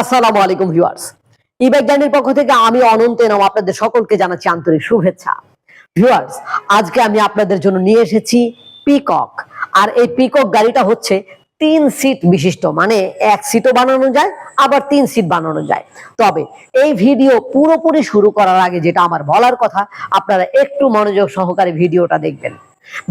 আসসালামু আলাইকুম ভিউয়ার্স। ইবেক জার্নির পক্ষ থেকে আমি অনন্ত এনাম আপনাদের সকলকে জানাচ্ছি আন্তরিক শুভেচ্ছা। ভিউয়ার্স, আজকে আমি আপনাদের জন্য নিয়ে এসেছি পিকক আর এই পিকক গাড়িটা হচ্ছে তিন সিট বিশিষ্ট মানে এক সিটও বানানো যায়, আবার তিন সিট বানানো যায়। তবে এই ভিডিও পুরোপুরি শুরু করার আগে যেটা আমার বলার কথা, আপনারা একটু মনোযোগ সহকারে ভিডিওটা দেখবেন।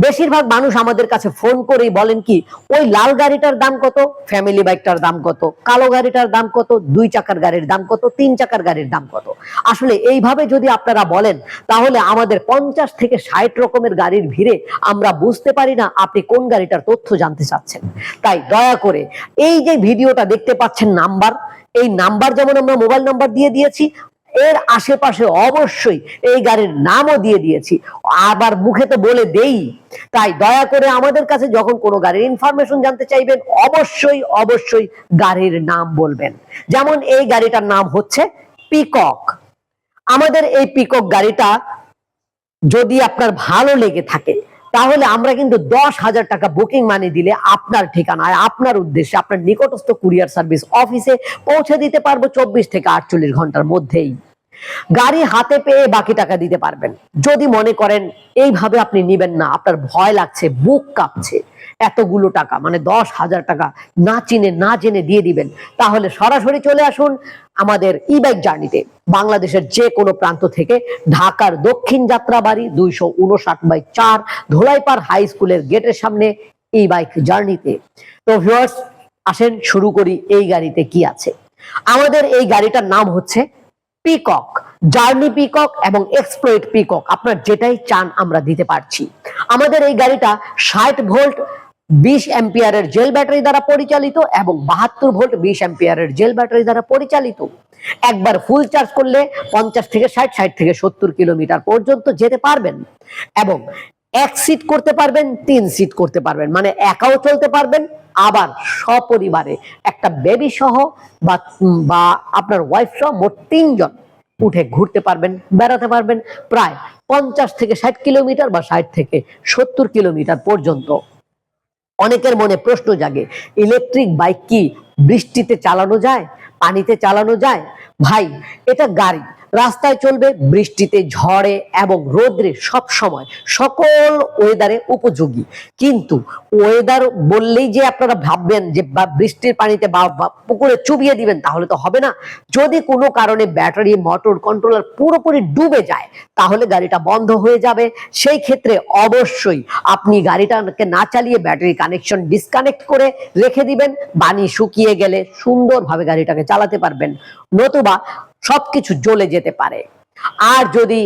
বেশিরভাগ মানুষ আমাদের কাছে ফোন করেই বলেন কি, ওই লাল গাড়িটার দাম কত? ফ্যামিলি বাইকটার দাম কত? কালো গাড়িটার দাম কত? দুই চাকার গাড়ির দাম কত? তিন চাকার গাড়ির দাম কত? আসলে এইভাবে যদি আপনারা বলেন, তাহলে আমাদের পঞ্চাশ থেকে ষাট রকমের গাড়ির ভিড়ে আমরা বুঝতে পারি না আপনি কোন গাড়িটার তথ্য জানতে চাচ্ছেন। তাই দয়া করে এই যে ভিডিওটা দেখতে পাচ্ছেন নাম্বার, এই নাম্বার যেমন আমরা মোবাইল নাম্বার দিয়ে দিয়েছি এর আশেপাশে অবশ্যই এই গাড়ির নামও দিয়ে দিয়েছি। আবার মুখে তো বলে দেই। তাই দয়া করে আমাদের কাছে যখন কোনো গাড়ির ইনফরমেশন জানতে চাইবেন, অবশ্যই অবশ্যই গাড়ির নাম বলবেন। যেমন এই গাড়িটার নাম হচ্ছে পিকক আমাদের এই পিকক গাড়িটা যদি আপনার ভালো লেগে থাকে, তাহলে আমরা কিন্তু দশ হাজার টাকা বুকিং মানি দিলে আপনার ঠিকানায় আপনার উদ্দেশ্যে আপনার নিকটস্থ কুরিয়ার সার্ভিস অফিসে পৌঁছে দিতে পারব চব্বিশ থেকে আটচল্লিশ ঘণ্টার মধ্যেই। গাড়ি হাতে পেয়ে বাকি টাকা দিতে পারবেন। যদি মনে করেন এইভাবে আপনি নিবেন না, আপনার ভয় লাগছে, বুক কাঁপছে, এতগুলো টাকা মানে দশ হাজার টাকা না চিনে, না জেনে দিয়ে দিবেন, তাহলে সরাসরি চলে আসুন আমাদের ই বাইক জার্নিতে বাংলাদেশের যে কোনো প্রান্ত থেকে ঢাকার দক্ষিণ যাত্রাবাড়ি দুইশো উনষাট বাই চার ধোলাইপাড় হাই স্কুলের গেটের সামনে ই বাইক জার্নিতে তো ভিউয়ার্স আসেন শুরু করি এই গাড়িতে কি আছে। আমাদের এই গাড়িটার নাম হচ্ছে পিকক, জার্নি পিকক এবং এক্সপ্লোইট পিকক। আপনার যেটাই চান আমরা দিতে পারছি। আমাদের এই গাড়িটা ষাট ভোল্ট, বিশ অ্যাম্পিয়ারের জেল ব্যাটারি দ্বারা পরিচালিত এবং বাহাত্তর ভোল্ট, বিশ অ্যাম্পিয়ারের জেল ব্যাটারি দ্বারা পরিচালিত। একবার ফুল চার্জ করলে পঞ্চাশ থেকে ষাট ষাট থেকে সত্তর কিলোমিটার পর্যন্ত যেতে পারবেন এবং এক সিট করতে পারবেন, তিন সিট করতে পারবেন। মানে একাও চলতে পারবেন, আবার সপরিবারে একটা বেবি সহ বা আপনার ওয়াইফ সহ মোট তিনজন। উঠে ঘুরতে পারবেন, বেড়াতে পারবেন প্রায় পঞ্চাশ থেকে ষাট কিলোমিটার বা ষাট থেকে সত্তর কিলোমিটার পর্যন্ত। অনেকের মনে প্রশ্ন জাগে, ইলেকট্রিক বাইক কি বৃষ্টিতে চালানো যায়, পানিতে চালানো যায়? ভাই, এটা গাড়ি রাস্তায় চলবে, বৃষ্টিতে ঝড়ে এবং রোদ্রে সব সময় সকল ওয়েদারে উপযোগী। কিন্তু ওয়েদার বললেই যে আপনারা ভাববেন যে বৃষ্টির পানিতে বা বা পুকুরে চুবিয়ে দিবেন, তাহলে তো হবে না। যদি কোনো কারণে ব্যাটারি মোটর কন্ট্রোলার পুরোপুরি ডুবে যায়, তাহলে গাড়িটা বন্ধ হয়ে যাবে। সেই ক্ষেত্রে অবশ্যই আপনি গাড়িটাকে না চালিয়ে ব্যাটারি কানেকশন ডিসকানেক্ট করে রেখে দিবেন। পানি শুকিয়ে গেলে সুন্দরভাবে গাড়িটাকে চালাতে পারবেন। নতুবা সবকিছু জ্বলে যেতে পারে। আর যদি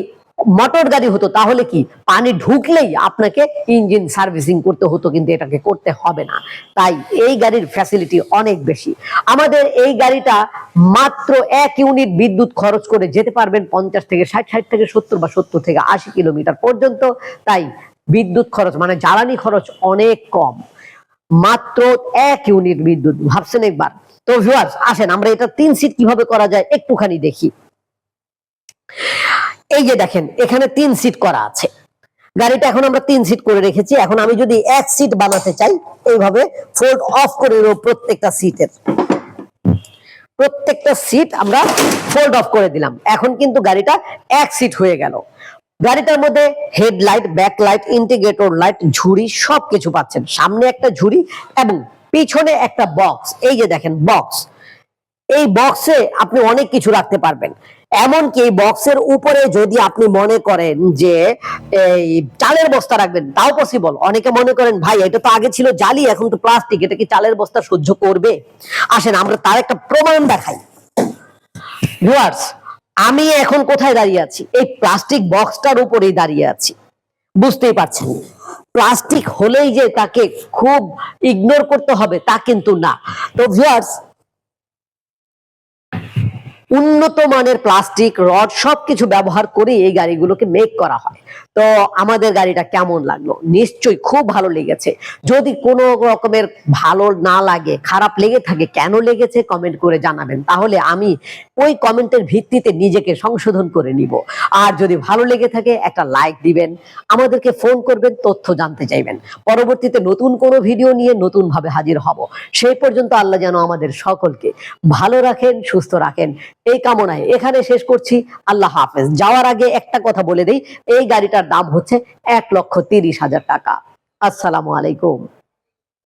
মোটর গাড়ি হতো, তাহলে কি পানি ঢুকলেই আপনাকে ইঞ্জিন সার্ভিসিং করতে হতো, কিন্তু এটাকে করতে হবে না। তাই এই গাড়ির ফ্যাসিলিটি অনেক বেশি। আমাদের এই গাড়িটা মাত্র এক ইউনিট বিদ্যুৎ খরচ করে যেতে পারবেন পঞ্চাশ থেকে ষাট ষাট থেকে সত্তর বা সত্তর থেকে আশি কিলোমিটার পর্যন্ত। তাই বিদ্যুৎ খরচ মানে জ্বালানি খরচ অনেক কম। মাত্র এক ইউনিট বিদ্যুৎ। ভাবছেন একবার তো ভিউয়ার্স আসেন, আমরা এটা তিন সিট কীভাবে করা যায় একটুখানি দেখি। এই যে দেখেন, এখানে তিন সিট করা আছে। গাড়িটা এখন আমরা তিন সিট করে রেখেছি। এখন আমি যদি এক সিট বানাতে চাই, এইভাবে ফোল্ড অফ করে দেবো প্রত্যেকটা সিটের প্রত্যেকটা সিট আমরা ফোল্ড অফ করে দিলাম। এখন কিন্তু গাড়িটা এক সিট হয়ে গেল। গাড়িটার মধ্যে হেডলাইট ব্যাকলাইট ইন্টিগ্রেটর লাইট ঝুড়ি সবকিছু পাচ্ছেন। সামনে একটা ঝুড়ি এবং পিছনে একটা বক্স এই যে দেখেন বক্স এই বক্সে আপনি অনেক কিছু রাখতে পারবেন। এমনকি এই বক্সের উপরে যদি আপনি মনে করেন যে, এই চালের বস্তা রাখবেন, তাও পসিবল অনেকে মনে করেন, ভাই, এটা তো আগে ছিল জালি, এখন তো প্লাস্টিক এটা কি চালের বস্তা সহ্য করবে? আসেন, আমরা তার একটা প্রমাণ দেখাই। আমি এখন কোথায় দাঁড়িয়ে আছি? এই প্লাস্টিক বক্সটার উপরেই দাঁড়িয়ে আছি। বুঝতেই পারছেন? প্লাস্টিক হলেই যে তাকে খুব ইগনোর করতে হবে তা কিন্তু না। তো ভিউয়ার্স উন্নত মানের প্লাস্টিক, রড সবকিছু ব্যবহার করে এই গাড়িগুলোকে মেক করা হয়। তো আমাদের গাড়িটা কেমন লাগল? নিশ্চয়ই খুব ভালো লেগেছে। যদি কোনো রকমের ভালো না লাগে, খারাপ লেগে থাকে, কেন লেগেছে কমেন্ট করে জানাবেন। তাহলে আমি ওই কমেন্টের ভিত্তিতে নিজেকে সংশোধন করে নিব। আর যদি ভালো লেগে থাকে, একটা লাইক দিবেন। আমাদেরকে ফোন করবেন, তথ্য জানতে চাইবেন। পরবর্তীতে নতুন কোনো ভিডিও নিয়ে নতুন ভাবে হাজির হব। সেই পর্যন্ত আল্লাহ যেন আমাদের সকলকে ভালো রাখেন, সুস্থ রাখেন। এই কামনায় এখানে শেষ করছি। আল্লাহ হাফেজ। যাওয়ার আগে একটা কথা বলে দিই, এই গাড়িটার দাম হচ্ছে এক লক্ষ তিরিশ হাজার টাকা। আসসালামু আলাইকুম।